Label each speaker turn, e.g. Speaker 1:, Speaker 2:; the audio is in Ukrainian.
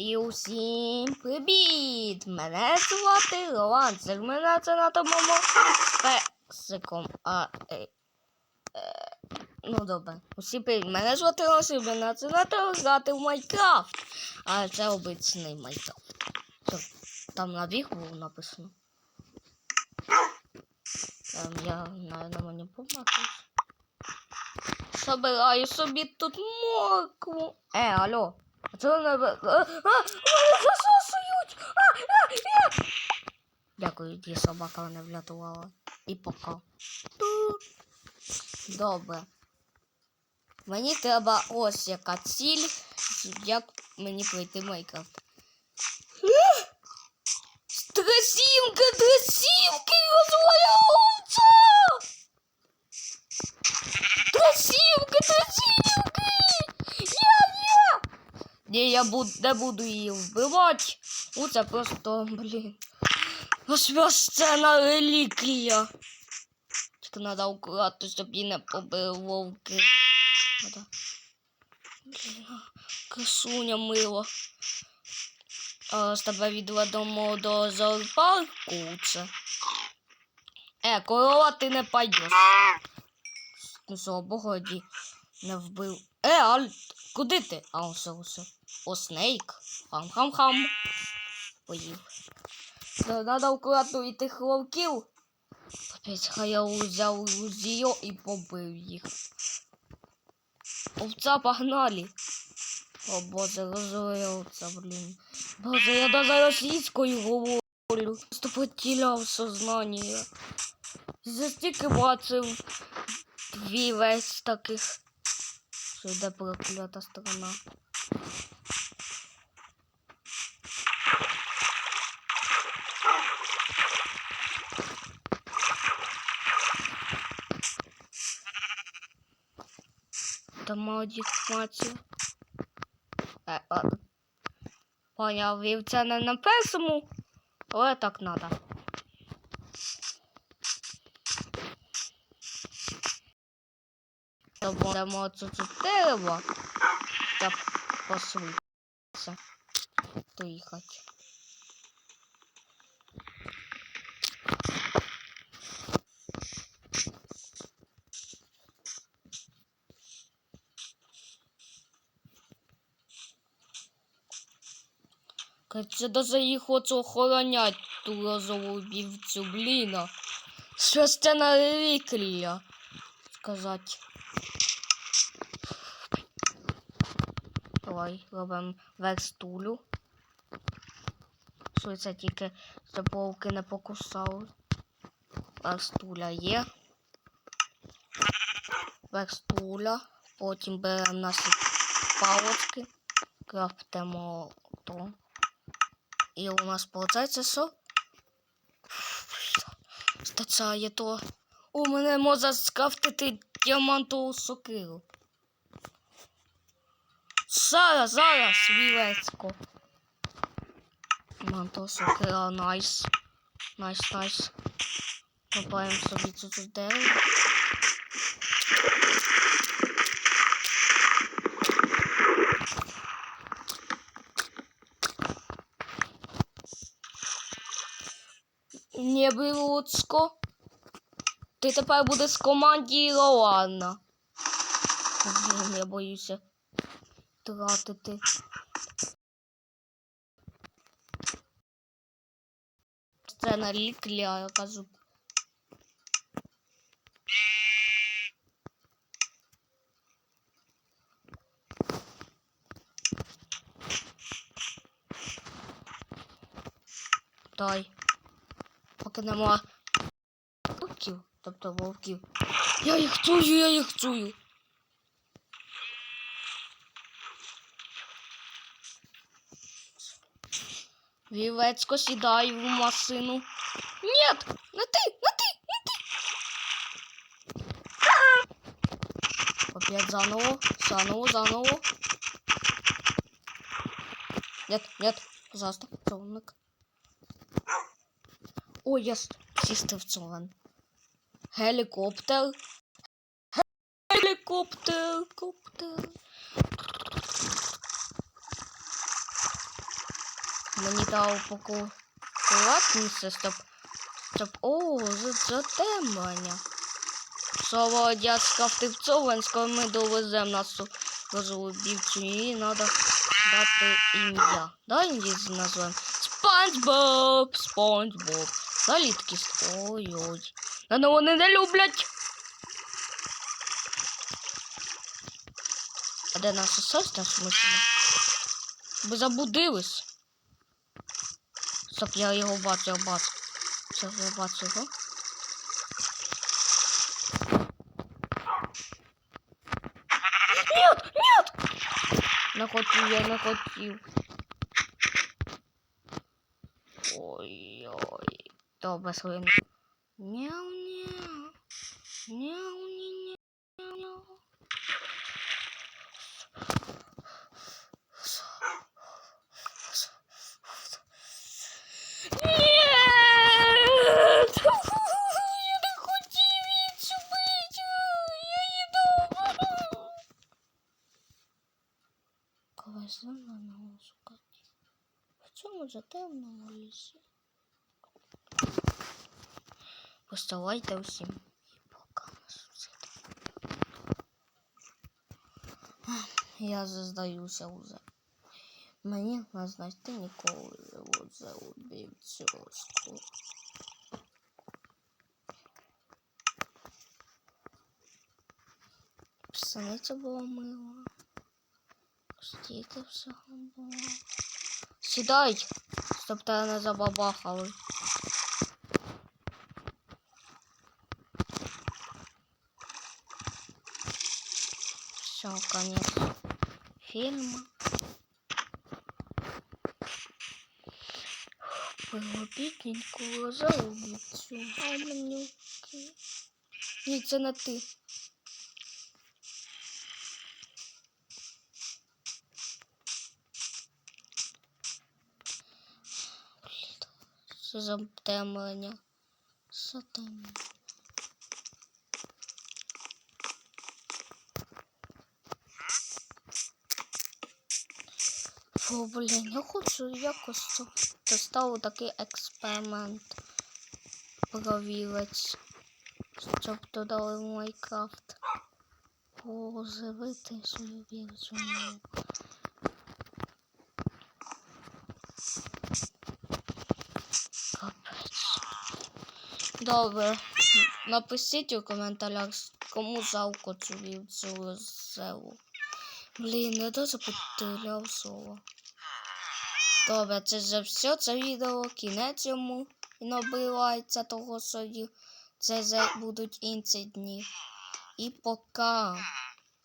Speaker 1: І усім привіт! Мене звати Роман. Мене це на тому песиком. А, е, е, ну добре. Усім привіт. Мене звати Роман, мене це на того грати в Майнкрафт. А це обичний Майнкрафт. Там на вік було написано. Ем, я, наверное, мені помахаюсь. Собираю собі тут моркву. Е, алло. А не... ви- А, а, мене засосують! А, а, а! Дякую, ті собака мене врятувала. І пока. Добре. Мені треба ось яка ціль, як мені пройти Майнкрафт. Е! Стресівка, трасівки, розваляться! Трасівки, трасівки! Я, я! Ні, я буду, не буду її вбивати. Ну, це просто, блін. Священа реліквія. Тільки треба акуратно, щоб її не побили вовки. Надо. Блін, а, красуня мила. А, з тебе відведемо до зоопарку це. Е, корова ти не пойдеш. Ну, слава Богу, не вбив. Е, аль, куди ти? А, усе, усе. О, снейк. Хам-хам-хам. Поїв. Надо акуратно від тих вовків. Капець, хай я взяв узіо і побив їх. Овця погнали. О боже, розрився, блін. Боже, я даже російською говорю. Просто потеряв сознання. За стільки бачив дві весь таких. Йде проклята сторона. Там модифікацію. Е, ладно. Поняв, вівця не на першому, але так надо. Будемо тут дерево та посунутися. Доїхати. Це даже їх хочу охоронять ту розову вівцю, бліна. Священна реліквія, сказати. Давай робимо верстулю. Що це тільки вовки не покусали. Верстуля є. Верстуля. Потім беремо наші палочки. Крафтимо то. І у нас получається що? Стачає то. У мене можна скрафтити діамантову сокиру. Зараз, зараз, вілецько. Діамантова сокира, найс. Найс, найс. Копаємо собі тут дерево. Не Білуцько. Ти тепер будеш командірована. Блін, я боюся тратити. Це на ліклі, я кажу. Дай. Поки нема вовків, тобто вовків. Я їх чую, я їх чую. Вівецько сідай в машину. Нет, не ти, не ти, не ти. Опять заново, заново, заново. Нет, нет, пожалуйста, човник. Ой, я с- сісти в човен. Гелікоптер. Гелікоптер, коптер. Мені треба покуватися, щоб, щоб... О, за- затемнення. Слава дядька Втивцовенського ми довеземо нас до Жолобівцю. Їй треба дати ім'я. Да, її назвемо? Спанч Боб, Спанч Боб. С- Ой-ой. Мене вони не люблять. А де наша сестра в смислі? Ви забудились. Стоп, я його бачу, я бачу. Все, я бачу його. Нет, нет! Не хотів, я не хотів. Ой-ой. Добре, свин. Няу-няу. Няу-няу-няу. Нет! Я не хотів її зубити. Я її добре. Когось зеленого шукати. В цьому затемному лісі. Поставайте усім. І пока нас Я заздаюся уже. Мені не знайти ніколи вже убив цьоску. Псаниця була мила. Стільки всього було. Сідай, щоб тебе не забабахали. Все, конец фильма. Було бідненько за убийцю. А манюки. Ні, це не ти. Це затемлення. Затемлення. Фу, блін, я хочу якось щоб доставив такий експеримент провірити, щоб додали в Майнкрафт. Поживити свою вірцю. Капець. Добре. Напишіть у коментарях, кому жалко цю вівцю зелу. Блін, я дуже потеряв слово. Добре, це вже все. Це відео. Кінець йому. І набивається того, собі. це будуть інші дні. І пока.